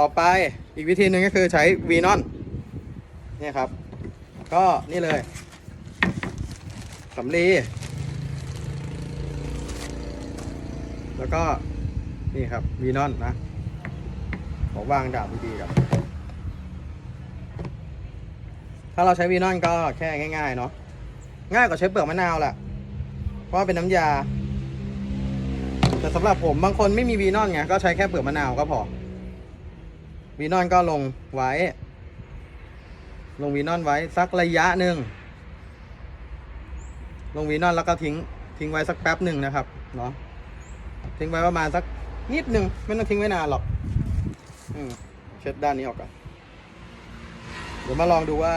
ต่อไปอีกวิธีหนึ่งก็คือใช้วีนอนเนี่ยครับ ก็นี่เลยสำลีแล้วก็นี่ครับวีนอนนะขอวางดาบดีๆครับ ถ้าเราใช้วีนอนก็แค่ง่ายๆเนาะง่ายกว่าใช้เปลือกมะนาวแหละเพราะเป็นน้ำยา แต่สำหรับผมบางคนไม่มีวีนอนไงก็ใช้แค่เปลือกมะนาวก็พอ วีนอนก็ลงไว้ ลงวีนอนไว้สักระยะหนึ่ง ลงวีนอนแล้วก็ทิ้งทิ้งไว้สักแป๊บหนึ่งนะครับเนาะทิ้งไว้ประมาณสักนิดหนึ่งไม่ต้องทิ้งไว้นานหรอกอืมเช็ดด้านนี้ออกก่อนเดี๋ยวมาลองดูว่า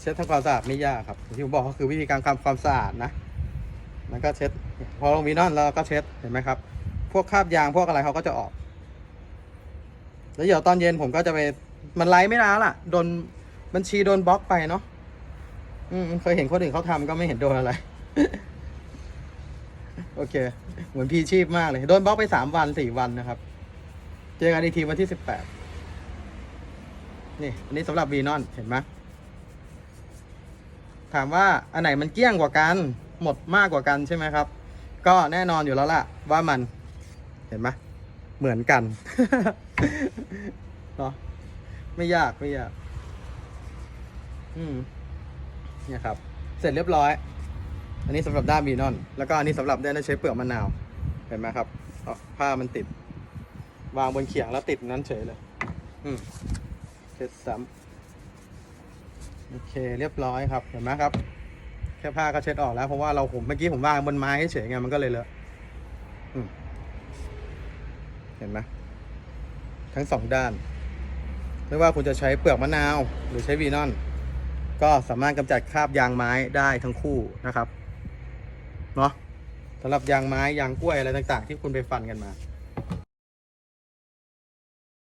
เช็ดทำความสะอาดไม่ยากครับที่ผมบอกก็คือวิธีการทำความสะอาดนะแล้วก็เช็ด พอลงวีนอนแล้วก็เช็ดเห็นไหมครับ พวกคราบยางพวกอะไรเขาก็จะออก แล้วเดี๋ยวตอนเย็นผมก็จะไปมันไลฟ์ไม่นานล่ะโดนบัญชีโดนบล็อกไปเนาะอืมเคยเห็นคนอื่นเขาทำก็ไม่เห็นโดนอะไร โอเค เหมือนพีชีพมากเลย โดนบล็อกไปสามวันสี่วันนะครับ เจอกันอีกทีวันที่สิบแปดนี่ อันนี้สำหรับวีนอนเห็นไหมถามว่าอันไหนมันเกลี้ยงกว่ากัน หมดมากกว่ากันใช่ไหมครับ ก็แน่นอนอยู่แล้วล่ะ ว่ามันเห็นไหม เหมือนกัน เนาะไม่ยากไม่ยาก อืมเนี่ยครับ เสร็จเรียบร้อย อันนี้สำหรับด้ามบีนอน แล้วก็อันนี้สำหรับด้านใช้เปลือกมะนาว เห็นไหมครับเอผ้ามันติด วางบนเขียงแล้วติดนั้นเฉยเลย อืมเสร็จซ้ำโอเค เรียบร้อยครับ เห็นไหมครับ แค่ผ้าก็เช็ดออกแล้วเพราะว่าเราผมเมื่อกี้ผมวางบนไม้เฉยไงมันก็เลยเลอะอืม เห็นไหมทั้งสองด้าน ไม่ว่าคุณจะใช้เปลือกมะนาว หรือใช้วีนอน ก็สามารถกำจัดคราบยางไม้ได้ทั้งคู่นะครับเนาะสำหรับยางไม้ยางกล้วยอะไรต่าง ๆ ที่คุณไปฟันกันมา